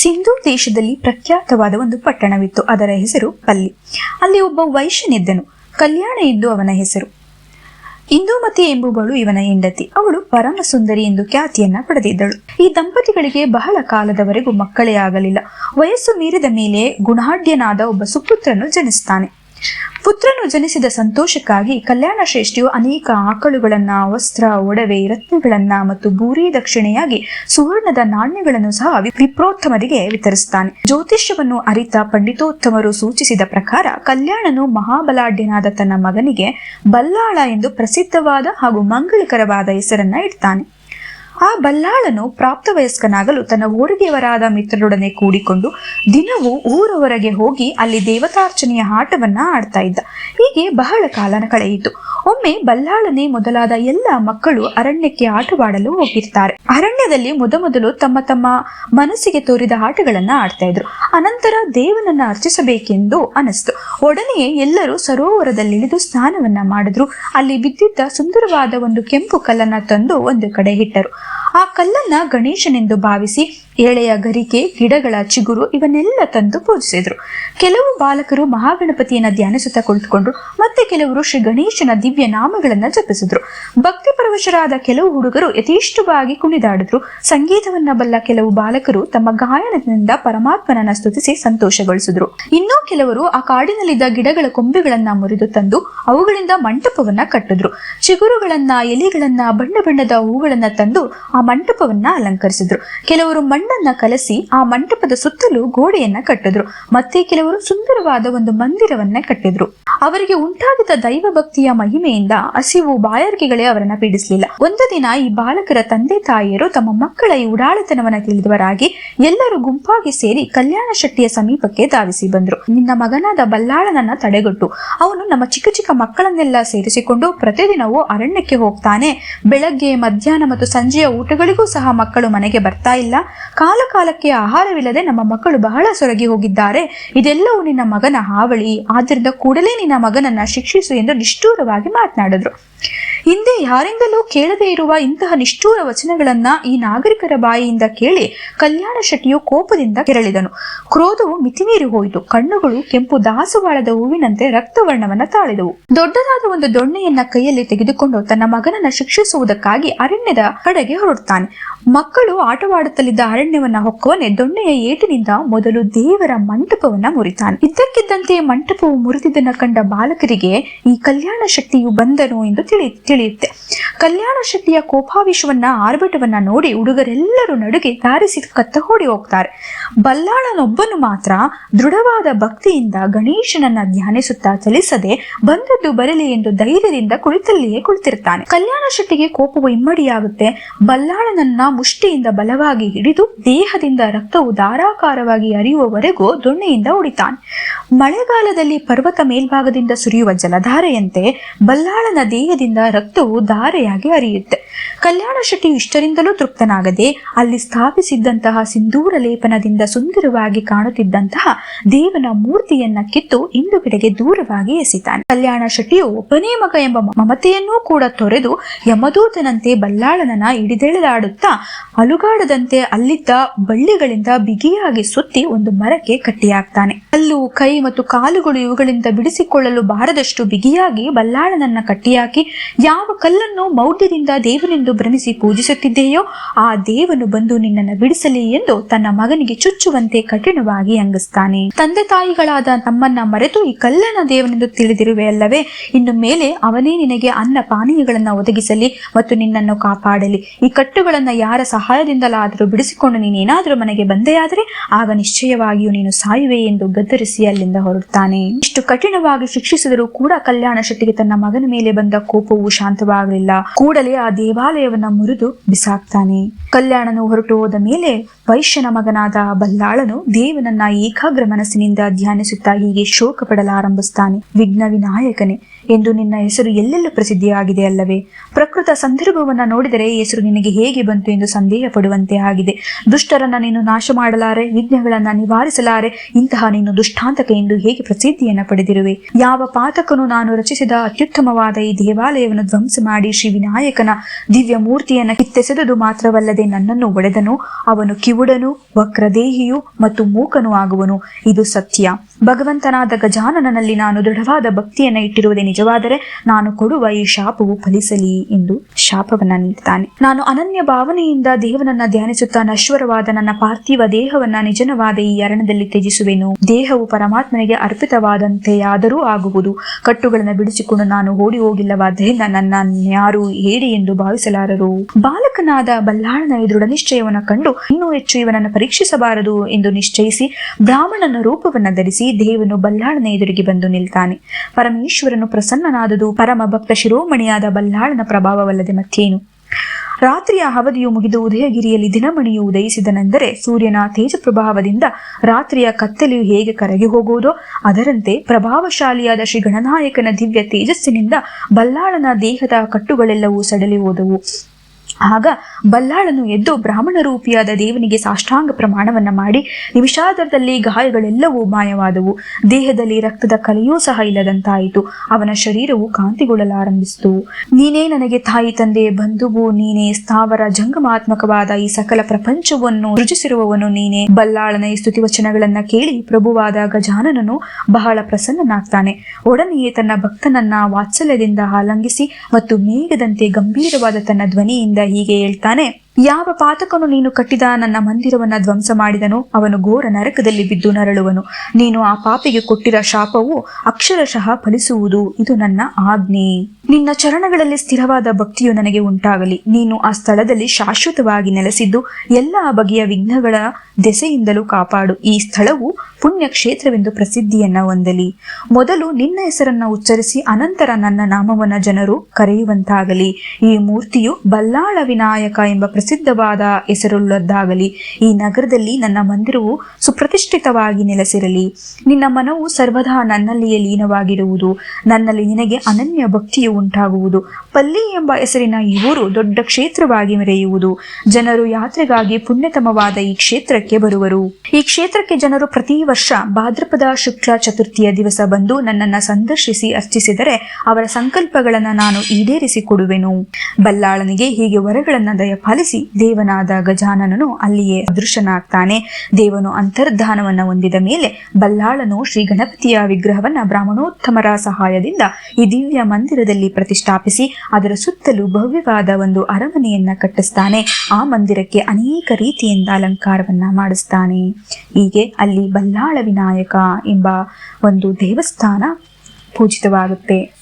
ಸಿಂಧೂ ದೇಶದಲ್ಲಿ ಪ್ರಖ್ಯಾತವಾದ ಒಂದು ಪಟ್ಟಣವಿತ್ತು, ಅದರ ಹೆಸರು ಪಲ್ಲಿ. ಅಲ್ಲಿ ಒಬ್ಬ ವೈಶ್ಯನಿದ್ದನು, ಕಲ್ಯಾಣ ಎಂದು ಅವನ ಹೆಸರು. ಇಂದೂಮತಿ ಎಂಬುವಳು ಇವನ ಹೆಂಡತಿ. ಅವಳು ಪರಮ ಸುಂದರಿ ಎಂದು ಖ್ಯಾತಿಯನ್ನ ಪಡೆದಿದ್ದಳು. ಈ ದಂಪತಿಗಳಿಗೆ ಬಹಳ ಕಾಲದವರೆಗೂ ಮಕ್ಕಳೇ ಆಗಲಿಲ್ಲ. ವಯಸ್ಸು ಮೀರಿದ ಮೇಲೆ ಗುಣಾಢ್ಯನಾದ ಒಬ್ಬ ಸುಪುತ್ರನು ಜನಿಸ್ತಾನೆ. ಪುತ್ರನು ಜನಿಸಿದ ಸಂತೋಷಕ್ಕಾಗಿ ಕಲ್ಯಾಣ ಶ್ರೇಷ್ಠಿಯು ಅನೇಕ ಆಕಳುಗಳನ್ನ, ವಸ್ತ್ರ, ಒಡವೆ, ರತ್ನಗಳನ್ನ ಮತ್ತು ಬೂರಿ ದಕ್ಷಿಣೆಯಾಗಿ ಸುವರ್ಣದ ನಾಣ್ಯಗಳನ್ನು ಸಹ ವಿಪ್ರೋತ್ತಮರಿಗೆ ವಿತರಿಸುತ್ತಾನೆ ಜ್ಯೋತಿಷ್ಯವನ್ನು ಅರಿತ ಪಂಡಿತೋತ್ತಮರು ಸೂಚಿಸಿದ ಪ್ರಕಾರ ಕಲ್ಯಾಣನು ಮಹಾಬಲಾಢ್ಯನಾದ ತನ್ನ ಮಗನಿಗೆ ಬಲ್ಲಾಳ ಎಂದು ಪ್ರಸಿದ್ಧವಾದ ಹಾಗೂ ಮಂಗಳಕರವಾದ ಹೆಸರನ್ನ ಇಡ್ತಾನೆ. ಆ ಬಲ್ಲಾಳನು ಪ್ರಾಪ್ತವಯಸ್ಕನಾಗಲು ತನ್ನ ಊರಿಗೆಯವರಾದ ಮಿತ್ರರೊಡನೆ ಕೂಡಿಕೊಂಡು ದಿನವೂ ಊರ ಹೊರಗೆ ಹೋಗಿ ಅಲ್ಲಿ ದೇವತಾರ್ಚನೆಯ ಆಟವನ್ನ ಆಡ್ತಾ ಇದ್ದ. ಹೀಗೆ ಬಹಳ ಕಾಲ ಕಳೆಯಿತು. ಒಮ್ಮೆ ಬಲ್ಲಾಳನೆ ಮೊದಲಾದ ಎಲ್ಲ ಮಕ್ಕಳು ಅರಣ್ಯಕ್ಕೆ ಆಟವಾಡಲು ಹೋಗಿರ್ತಾರೆ. ಅರಣ್ಯದಲ್ಲಿ ಮೊದಮೊದಲು ತಮ್ಮ ತಮ್ಮ ಮನಸ್ಸಿಗೆ ತೋರಿದ ಆಟಗಳನ್ನ ಆಡ್ತಾ ಇದ್ರು. ಅನಂತರ ದೇವನನ್ನ ಅರ್ಚಿಸಬೇಕೆಂದು ಅನಿಸ್ತು. ಒಡನೆಯೇ ಎಲ್ಲರೂ ಸರೋವರದಲ್ಲಿಳಿದು ಸ್ನಾನವನ್ನ ಮಾಡಿದ್ರು. ಅಲ್ಲಿ ಬಿದ್ದಿದ್ದ ಸುಂದರವಾದ ಒಂದು ಕೆಂಪು ಕಲ್ಲನ್ನ ತಂದು ಒಂದು ಕಡೆ ಇಟ್ಟರು. ಆ ಕಲ್ಲನ್ನ ಗಣೇಶನೆಂದು ಭಾವಿಸಿ ಎಳೆಯ ಗರಿಕೆ, ಗಿಡಗಳ ಚಿಗುರು ಇವನ್ನೆಲ್ಲ ತಂದು ಪೂಜಿಸಿದ್ರು. ಕೆಲವು ಬಾಲಕರು ಮಹಾಗಣಪತಿಯನ್ನ ಧ್ಯಾನಿಸುತ್ತಾ ಕುಳಿತುಕೊಂಡ್ರು. ಮತ್ತೆ ಕೆಲವರು ಶ್ರೀ ಗಣೇಶನ ದಿವ್ಯ ನಾಮಗಳನ್ನ ಜಪಿಸಿದ್ರು. ಭಕ್ತಿ ಪರವಶರಾದ ಕೆಲವು ಹುಡುಗರು ಯಥೇಷ್ಟವಾಗಿ ಕುಣಿದಾಡಿದ್ರು. ಸಂಗೀತವನ್ನ ಬಲ್ಲ ಕೆಲವು ಬಾಲಕರು ತಮ್ಮ ಗಾಯನದಿಂದ ಪರಮಾತ್ಮನನ್ನ ಸ್ತುತಿಸಿ ಸಂತೋಷಗೊಳಿಸಿದ್ರು. ಇನ್ನೂ ಕೆಲವರು ಆ ಕಾಡಿನಲ್ಲಿದ್ದ ಗಿಡಗಳ ಕೊಂಬೆಗಳನ್ನ ಮುರಿದು ತಂದು ಅವುಗಳಿಂದ ಮಂಟಪವನ್ನ ಕಟ್ಟಿದ್ರು. ಚಿಗುರುಗಳನ್ನ, ಎಲೆಗಳನ್ನ, ಬಣ್ಣ ಬಣ್ಣದ ಹೂಗಳನ್ನ ತಂದು ಆ ಮಂಟಪವನ್ನ ಅಲಂಕರಿಸಿದ್ರು. ಕೆಲವರು ಮಣ್ಣನ್ನ ಕಲಸಿ ಆ ಮಂಟಪದ ಸುತ್ತಲೂ ಗೋಡೆಯನ್ನ ಕಟ್ಟಿದ್ರು. ಮತ್ತೆ ಕೆಲವರು ಸುಂದರವಾದ ಒಂದು ಮಂದಿರವನ್ನ ಕಟ್ಟಿದ್ರು. ಅವರಿಗೆ ಉಂಟಾಗಿದ್ದ ದೈವ ಭಕ್ತಿಯ ಮಹಿಮೆಯಿಂದ ಹಸಿವು ಬಾಯಾರಿಕೆಗಳೇ ಅವರನ್ನ ಪೀಡಿಸಲಿಲ್ಲ. ಒಂದು ದಿನ ಈ ಬಾಲಕರ ತಂದೆ ತಾಯಿಯರು ತಮ್ಮ ಮಕ್ಕಳ ಈ ಉಡಾಳತನವನ್ನ ತಿಳಿದವರಾಗಿ ಎಲ್ಲರೂ ಗುಂಪಾಗಿ ಸೇರಿ ಕಲ್ಯಾಣ ಶೆಟ್ಟಿಯ ಸಮೀಪಕ್ಕೆ ಧಾವಿಸಿ ಬಂದರು. ನಿನ್ನ ಮಗನಾದ ಬಲ್ಲಾಳನನ್ನ ತಡೆಗಟ್ಟು. ಅವನು ನಮ್ಮ ಚಿಕ್ಕ ಚಿಕ್ಕ ಮಕ್ಕಳನ್ನೆಲ್ಲ ಸೇರಿಸಿಕೊಂಡು ಪ್ರತಿದಿನವೂ ಅರಣ್ಯಕ್ಕೆ ಹೋಗ್ತಾನೆ. ಬೆಳಗ್ಗೆ, ಮಧ್ಯಾಹ್ನ ಮತ್ತು ಸಂಜೆಯ ಊಟಗಳಿಗೂ ಸಹ ಮಕ್ಕಳು ಮನೆಗೆ ಬರ್ತಾ ಇಲ್ಲ. ಕಾಲ ಕಾಲಕ್ಕೆ ಆಹಾರವಿಲ್ಲದೆ ನಮ್ಮ ಮಕ್ಕಳು ಬಹಳ ಸೊರಗಿ ಹೋಗಿದ್ದಾರೆ. ಇದೆಲ್ಲವೂ ನಿನ್ನ ಮಗನ ಹಾವಳಿ. ಆದ್ದರಿಂದ ಕೂಡಲೇ ನಿನ್ನ ಮಗನನ್ನ ಶಿಕ್ಷಿಸು ಎಂದು ನಿಷ್ಠೂರವಾಗಿ ಮಾತನಾಡಿದ್ರು. ಹಿಂದೆ ಯಾರಿಂದಲೂ ಕೇಳದೇ ಇರುವ ಇಂತಹ ನಿಷ್ಠೂರ ವಚನಗಳನ್ನ ಈ ನಾಗರಿಕರ ಬಾಯಿಯಿಂದ ಕೇಳಿ ಕಲ್ಯಾಣ ಶೆಟ್ಟಿಯು ಕೋಪದಿಂದ ಕೆರಳಿದನು. ಕ್ರೋಧವು ಮಿತಿಮೀರಿ ಹೋಯಿತು. ಕಣ್ಣುಗಳು ಕೆಂಪು ದಾಸವಾಳದ ಹೂವಿನಂತೆ ರಕ್ತವರ್ಣವನ್ನ ತಾಳಿದವು. ದೊಡ್ಡದಾದ ಒಂದು ದೊಣ್ಣೆಯನ್ನ ಕೈಯಲ್ಲಿ ತೆಗೆದುಕೊಂಡು ತನ್ನ ಮಗನನ್ನ ಶಿಕ್ಷಿಸುವುದಕ್ಕಾಗಿ ಅರಣ್ಯದ ಕಡೆಗೆ ಹೊರಡುತ್ತಾನೆ. ಮಕ್ಕಳು ಆಟವಾಡುತ್ತಲಿದ್ದ ಅರಣ್ಯವನ್ನ ಹೊಕ್ಕವನೇ ದೊಣ್ಣೆಯ ಏಟಿನಿಂದ ಮೊದಲು ದೇವರ ಮಂಟಪವನ್ನ ಮುರಿತಾನೆ. ಇದ್ದಕ್ಕಿದ್ದಂತೆ ಮಂಟಪವು ಮುರಿದಿದ್ದನ್ನ ಕಂಡ ಬಾಲಕರಿಗೆ ಈ ಕಲ್ಯಾಣ ಶಕ್ತಿಯು ಬಂದನು ಎಂದು ತಿಳಿ, ತಿಳಿಯುತ್ತೆ. ಕಲ್ಯಾಣ ಶಕ್ತಿಯ ಕೋಪಾವೇಶವನ್ನ, ಆರ್ಭಟವನ್ನ ನೋಡಿ ಹುಡುಗರೆಲ್ಲರೂ ನಡುಗೆ ದಾರಿಸಿ ಕತ್ತ ಓಡಿ ಹೋಗ್ತಾರೆ. ಬಲ್ಲಾಳನೊಬ್ಬನು ಮಾತ್ರ ದೃಢವಾದ ಭಕ್ತಿಯಿಂದ ಗಣೇಶನನ್ನ ಧ್ಯಾನಿಸುತ್ತಾ ಚಲಿಸದೆ ಬಂದದ್ದು ಬರಲಿ ಎಂದು ಧೈರ್ಯದಿಂದ ಕುಳಿತಲ್ಲಿಯೇ ಕುಳಿತಿರ್ತಾನೆ. ಕಲ್ಯಾಣ ಶೆಟ್ಟಿಗೆ ಕೋಪವು ಇಮ್ಮಡಿಯಾಗುತ್ತೆ. ಬಲ್ಲಾಳನನ್ನ ಮುಷ್ಟಿಯಿಂದ ಬಲವಾಗಿ ಹಿಡಿದು ದೇಹದಿಂದ ರಕ್ತವು ಧಾರಾಕಾರವಾಗಿ ಹರಿಯುವವರೆಗೂ ದೊಣ್ಣೆಯಿಂದ ಹೊಡಿತಾನೆ. ಮಳೆಗಾಲದಲ್ಲಿ ಪರ್ವತ ಮೇಲ್ಭಾಗದಿಂದ ಸುರಿಯುವ ಜಲಧಾರೆಯಂತೆ ಬಲ್ಲಾಳನ ದೇಹದಿಂದ ರಕ್ತವು ಧಾರೆಯಾಗಿ ಹರಿಯುತ್ತೆ. ಕಲ್ಯಾಣ ಶೆಟ್ಟಿ ಇಷ್ಟರಿಂದಲೂ ತೃಪ್ತನಾಗದೆ ಅಲ್ಲಿ ಸ್ಥಾಪಿಸಿದ್ದಂತಹ ಸಿಂಧೂರ ಲೇಪನದಿಂದ ಸುಂದರವಾಗಿ ಕಾಣುತ್ತಿದ್ದಂತಹ ದೇವನ ಮೂರ್ತಿಯನ್ನ ಕಿತ್ತು ಹಿಂದುಗಡೆಗೆ ದೂರವಾಗಿ ಎಸಿತಾನೆ. ಕಲ್ಯಾಣ ಶೆಟ್ಟಿಯು ಒಬ್ಬನೇ ಮಗ ಎಂಬ ಮಮತೆಯನ್ನೂ ಕೂಡ ತೊರೆದು ಯಮದೂತನಂತೆ ಬಲ್ಲಾಳನನ್ನ ಹಿಡಿದೆಳೆದಾಡುತ್ತಾ ಅಲುಗಾಡದಂತೆ ಅಲ್ಲಿದ್ದ ಬಳ್ಳಿಗಳಿಂದ ಬಿಗಿಯಾಗಿ ಸುತ್ತಿ ಒಂದು ಮರಕ್ಕೆ ಕಟ್ಟಿಯಾಗ್ತಾನೆ. ಅಲ್ಲೂ ಕೈ ಮತ್ತು ಕಾಲುಗಳು ಇವುಗಳಿಂದ ಬಿಡಿಸಿಕೊಳ್ಳಲು ಬಾರದಷ್ಟು ಬಿಗಿಯಾಗಿ ಬಲ್ಲಾಳನನ್ನ ಕಟ್ಟಿಹಾಕಿ ಯಾವ ಕಲ್ಲನ್ನು ಮೌಢ್ಯದಿಂದ ದೇವನೆಂದು ಭ್ರಮಿಸಿ ಪೂಜಿಸುತ್ತಿದ್ದೆಯೋ, ಆ ದೇವನು ಬಂದು ನಿನ್ನನ್ನು ಬಿಡಿಸಲಿ ಎಂದು ತನ್ನ ಮಗನಿಗೆ ಚುಚ್ಚುವಂತೆ ಕಠಿಣವಾಗಿ ಅಂಗಿಸ್ತಾನೆ. ತಂದೆ ತಾಯಿಗಳಾದ ನಮ್ಮನ್ನ ಮರೆತು ಈ ಕಲ್ಲನ ದೇವನೆಂದು ತಿಳಿದಿರುವೆ ಅಲ್ಲವೇ? ಇನ್ನು ಮೇಲೆ ಅವನೇ ನಿನಗೆ ಅನ್ನ ಪಾನೀಯಗಳನ್ನ ಒದಗಿಸಲಿ ಮತ್ತು ನಿನ್ನನ್ನು ಕಾಪಾಡಲಿ. ಈ ಕಟ್ಟುಗಳನ್ನ ಯಾರ ಸಹಾಯದಿಂದಲಾದರೂ ಬಿಡಿಸಿಕೊಂಡು ನೀನೇನಾದರೂ ಮನೆಗೆ ಬಂದೆಯಾದರೆ, ಆಗ ನಿಶ್ಚಯವಾಗಿಯೂ ನೀನು ಸಾಯುವೆ ಎಂದು ಗದ್ದರಿಸಿ ಅಲ್ಲಿಂದ ಹೊರಡುತ್ತಾನೆ. ಇಷ್ಟು ಕಠಿಣವಾಗಿ ಶಿಕ್ಷಿಸಿದರೂ ಕೂಡ ಕಲ್ಯಾಣ ಶೆಟ್ಟಿಗೆ ತನ್ನ ಮಗನ ಮೇಲೆ ಬಂದ ಕೋಪವು ಶಾಂತವಾಗಲಿಲ್ಲ. ಕೂಡಲೇ ಆ ದೇವಾಲಯವನ್ನ ಮುರಿದು ಬಿಸಾಕ್ತಾನೆ. ಕಲ್ಯಾಣನು ಹೊರಟು ಹೋದ ಮೇಲೆ ವೈಶ್ಯನ ಮಗನಾದ ಬಲ್ಲಾಳನು ದೇವನನ್ನ ಏಕಾಗ್ರ ಮನಸ್ಸಿನಿಂದ ಧ್ಯಾನಿಸುತ್ತಾ ಹೀಗೆ ಶೋಕ ಪಡಲಾರಂಭಿಸ್ತಾನೆ ವಿಘ್ನ ವಿನಾಯಕನೇ ಎಂದು ನಿನ್ನ ಹೆಸರು ಎಲ್ಲೆಲ್ಲೂ ಪ್ರಸಿದ್ಧಿಯಾಗಿದೆ ಅಲ್ಲವೇ? ಪ್ರಕೃತ ಸಂದರ್ಭವನ್ನು ನೋಡಿದರೆ ಹೆಸರು ನಿನಗೆ ಹೇಗೆ ಬಂತು ಎಂದು ಸಂದೇಹ ಪಡುವಂತೆ ಆಗಿದೆ. ದುಷ್ಟರನ್ನ ನೀನು ನಾಶ ಮಾಡಲಾರೆ ವಿಘ್ನಗಳನ್ನ ನಿವಾರಿಸಲಾರೆ, ಇಂತಹ ನೀನು ದುಷ್ಟಾಂತಕ ಎಂದು ಹೇಗೆ ಪ್ರಸಿದ್ಧಿಯನ್ನು ಪಡೆದಿರುವೆ? ಯಾವ ಪಾತಕನು ನಾನು ರಚಿಸಿದ ಅತ್ಯುತ್ತಮವಾದ ಈ ದೇವಾಲಯವನ್ನು ಧ್ವಂಸ ಮಾಡಿ ಶ್ರೀ ವಿನಾಯಕನ ದಿವ್ಯ ಮೂರ್ತಿಯನ್ನು ಕಿತ್ತೆಸೆದುದು ಮಾತ್ರವಲ್ಲದೆ ನನ್ನನ್ನು ಒಡೆದನು. ಅವನು ಕಿವುಡನು, ವಕ್ರದೇಹಿಯು ಮತ್ತು ಮೂಕನು ಆಗುವನು. ಇದು ಸತ್ಯ. ಭಗವಂತನಾದ ಗಜಾನನಲ್ಲಿ ನಾನು ದೃಢವಾದ ಭಕ್ತಿಯನ್ನ ಇಟ್ಟಿರುವುದೇ ನಿಜವಾದರೆ ನಾನು ಕೊಡುವ ಈ ಶಾಪವು ಫಲಿಸಲಿ ಎಂದು ಶಾಪವನ್ನ ನೀಡ್ತಾನೆ. ನಾನು ಅನನ್ಯ ಭಾವನೆಯಿಂದ ದೇವನನ್ನ ಧ್ಯಾನಿಸುತ್ತಾ ನಶ್ವರವಾದ ನನ್ನ ಪಾರ್ಥಿವ ದೇಹವನ್ನ ನಿಜನವಾದ ಈ ಅರಣದಲ್ಲಿ ತ್ಯಜಿಸುವೆನು. ದೇಹವು ಪರಮಾತ್ಮನಿಗೆ ಅರ್ಪಿತವಾದಂತೆಯಾದರೂ ಆಗುವುದು. ಕಟ್ಟುಗಳನ್ನು ಬಿಡಿಸಿಕೊಂಡು ನಾನು ಓಡಿ ಹೋಗಿಲ್ಲವಾದ್ದರಿಂದ ನನ್ನ ಯಾರು ಹೇಳಿ ಎಂದು ಭಾವಿಸಲಾರರು. ಬಾಲಕನಾದ ಬಲ್ಲಾಳನ ದೃಢ ನಿಶ್ಚಯವನ್ನು ಕಂಡು ಇನ್ನೂ ಹೆಚ್ಚು ಇವನನ್ನು ಪರೀಕ್ಷಿಸಬಾರದು ಎಂದು ನಿಶ್ಚಯಿಸಿ ಬ್ರಾಹ್ಮಣನ ರೂಪವನ್ನು ಧರಿಸಿ ದೇವನು ಬಲ್ಲಾಳನ ಎದುರಿಗೆ ಬಂದು ನಿಲ್ತಾನೆ. ಪರಮೇಶ್ವರನು ಪ್ರಸನ್ನನಾದುದು ಪರಮ ಭಕ್ತ ಶಿರೋಮಣಿಯಾದ ಬಲ್ಲಾಳನ ಪ್ರಭಾವವಲ್ಲದೆ ಮತ್ತೇನು? ರಾತ್ರಿಯ ಅವಧಿಯು ಮುಗಿದು ಉದಯಗಿರಿಯಲ್ಲಿ ದಿನಮಣಿಯು ಉದಯಿಸಿದನೆಂದರೆ ಸೂರ್ಯನ ತೇಜ ಪ್ರಭಾವದಿಂದ ರಾತ್ರಿಯ ಕತ್ತಲೆಯು ಹೇಗೆ ಕರಗಿ ಹೋಗುವುದೋ ಅದರಂತೆ ಪ್ರಭಾವಶಾಲಿಯಾದ ಶ್ರೀ ಗಣನಾಯಕನ ದಿವ್ಯ ತೇಜಸ್ಸಿನಿಂದ ಬಲ್ಲಾಳನ ದೇಹದ ಕಟ್ಟುಗಳೆಲ್ಲವೂ ಸಡಲಿ ಹೋದವು. ಆಗ ಬಲ್ಲಾಳನು ಎದ್ದು ಬ್ರಾಹ್ಮಣ ರೂಪಿಯಾದ ದೇವನಿಗೆ ಸಾಷ್ಟಾಂಗ ಪ್ರಮಾಣವನ್ನ ಮಾಡಿ ನಿಮಿಷಾದರದಲ್ಲಿ ಗಾಯಗಳೆಲ್ಲವೂ ಮಾಯವಾದವು. ದೇಹದಲ್ಲಿ ರಕ್ತದ ಕಲೆಯೂ ಸಹ ಇಲ್ಲದಂತಾಯಿತು. ಅವನ ಶರೀರವು ಕಾಂತಿಗೊಳ್ಳಲಾರಂಭಿಸಿತು. ನೀನೇ ನನಗೆ ತಾಯಿ ತಂದೆ, ಬಂಧುವು ನೀನೇ, ಸ್ಥಾವರ ಜಂಗಮಾತ್ಮಕವಾದ ಈ ಸಕಲ ಪ್ರಪಂಚವನ್ನು ಸೃಜಿಸಿರುವವನು ನೀನೇ. ಬಲ್ಲಾಳನ ಈ ಸ್ತುತಿವಚನಗಳನ್ನ ಕೇಳಿ ಪ್ರಭುವಾದ ಗಜಾನನನು ಬಹಳ ಪ್ರಸನ್ನನಾಗ್ತಾನೆ. ಒಡನೆಯೇ ತನ್ನ ಭಕ್ತನನ್ನ ವಾತ್ಸಲ್ಯದಿಂದ ಆಲಂಗಿಸಿ ಮತ್ತು ಮೇಘದಂತೆ ಗಂಭೀರವಾದ ತನ್ನ ಧ್ವನಿಯಿಂದ ಹೀಗೆ ಹೇಳ್ತಾನೆ कारखाने ಯಾವ ಪಾತಕನು ನೀನು ಕಟ್ಟಿದ ನನ್ನ ಮಂದಿರವನ್ನ ಧ್ವಂಸ ಮಾಡಿದನು ಅವನು ಘೋರ ನರಕದಲ್ಲಿ ಬಿದ್ದು ನರಳುವನು. ನೀನು ಆ ಪಾಪಿಗೆ ಕೊಟ್ಟಿರ ಶಾಪವು ಅಕ್ಷರಶಃ ಫಲಿಸುವುದು. ಇದು ನನ್ನ ಆಜ್ಞೆ. ನಿನ್ನ ಚರಣಗಳಲ್ಲಿ ಸ್ಥಿರವಾದ ಭಕ್ತಿಯು ನನಗೆ ಉಂಟಾಗಲಿ. ನೀನು ಆ ಸ್ಥಳದಲ್ಲಿ ಶಾಶ್ವತವಾಗಿ ನೆಲೆಸಿದ್ದು ಎಲ್ಲ ಬಗೆಯ ವಿಘ್ನಗಳ ದೆಸೆಯಿಂದಲೂ ಕಾಪಾಡು. ಈ ಸ್ಥಳವು ಪುಣ್ಯ ಕ್ಷೇತ್ರವೆಂದು ಪ್ರಸಿದ್ಧಿಯನ್ನ ಹೊಂದಲಿ. ಮೊದಲು ನಿನ್ನ ಹೆಸರನ್ನ ಉಚ್ಚರಿಸಿ ಅನಂತರ ನನ್ನ ನಾಮವನ್ನ ಜನರು ಕರೆಯುವಂತಾಗಲಿ. ಈ ಮೂರ್ತಿಯು ಬಲ್ಲಾಳ ವಿನಾಯಕ ಎಂಬ ಪ್ರಸಿದ್ಧವಾದ ಹೆಸರುಳ್ಳದ್ದಾಗಲಿ. ಈ ನಗರದಲ್ಲಿ ನನ್ನ ಮಂದಿರವು ಸುಪ್ರತಿಷ್ಠಿತವಾಗಿ ನೆಲೆಸಿರಲಿ. ನಿನ್ನ ಮನವು ಸರ್ವದಾ ನನ್ನಲ್ಲಿಯೇ ಲೀನವಾಗಿರುವುದು. ನನ್ನಲ್ಲಿ ನಿನಗೆ ಅನನ್ಯ ಭಕ್ತಿಯು ಉಂಟಾಗುವುದು. ಪಲ್ಲಿ ಎಂಬ ಹೆಸರಿನ ಈ ಊರು ದೊಡ್ಡ ಕ್ಷೇತ್ರವಾಗಿ ಮೆರೆಯುವುದು. ಜನರು ಯಾತ್ರೆಗಾಗಿ ಪುಣ್ಯತಮವಾದ ಈ ಕ್ಷೇತ್ರಕ್ಕೆ ಬರುವರು. ಈ ಕ್ಷೇತ್ರಕ್ಕೆ ಜನರು ಪ್ರತಿ ವರ್ಷ ಭಾದ್ರಪದ ಶುಕ್ಲ ಚತುರ್ಥಿಯ ದಿವಸ ಬಂದು ನನ್ನನ್ನ ಸಂದರ್ಶಿಸಿ ಅರ್ಚಿಸಿದರೆ ಅವರ ಸಂಕಲ್ಪಗಳನ್ನ ನಾನು ಈಡೇರಿಸಿ ಕೊಡುವೆನು ಬಲ್ಲಾಳನಿಗೆ ಹೀಗೆ ವರಗಳನ್ನ ದಯಪಾಲಿಸಿ ದೇವನಾದ ಗಜಾನನನು ಅಲ್ಲಿಯೇ ಅದೃಶ್ಯನಾಗ್ತಾನೆ ದೇವನು ಅಂತರ್ಧಾನವನ್ನ ಹೊಂದಿದ ಮೇಲೆ ಬಲ್ಲಾಳನು ಶ್ರೀ ಗಣಪತಿಯ ವಿಗ್ರಹವನ್ನ ಬ್ರಾಹ್ಮಣೋತ್ತಮರ ಸಹಾಯದಿಂದ ಈ ದಿವ್ಯ ಮಂದಿರದಲ್ಲಿ ಪ್ರತಿಷ್ಠಾಪಿಸಿ ಅದರ ಸುತ್ತಲೂ ಭವ್ಯವಾದ ಒಂದು ಅರಮನೆಯನ್ನ ಕಟ್ಟಿಸ್ತಾನೆ. ಆ ಮಂದಿರಕ್ಕೆ ಅನೇಕ ರೀತಿಯಿಂದ ಅಲಂಕಾರವನ್ನ ಮಾಡಿಸ್ತಾನೆ. ಹೀಗೆ ಅಲ್ಲಿ ಬಲ್ಲಾಳ ವಿನಾಯಕ ಎಂಬ ಒಂದು ದೇವಸ್ಥಾನ ಪೂಜಿತವಾಗುತ್ತೆ.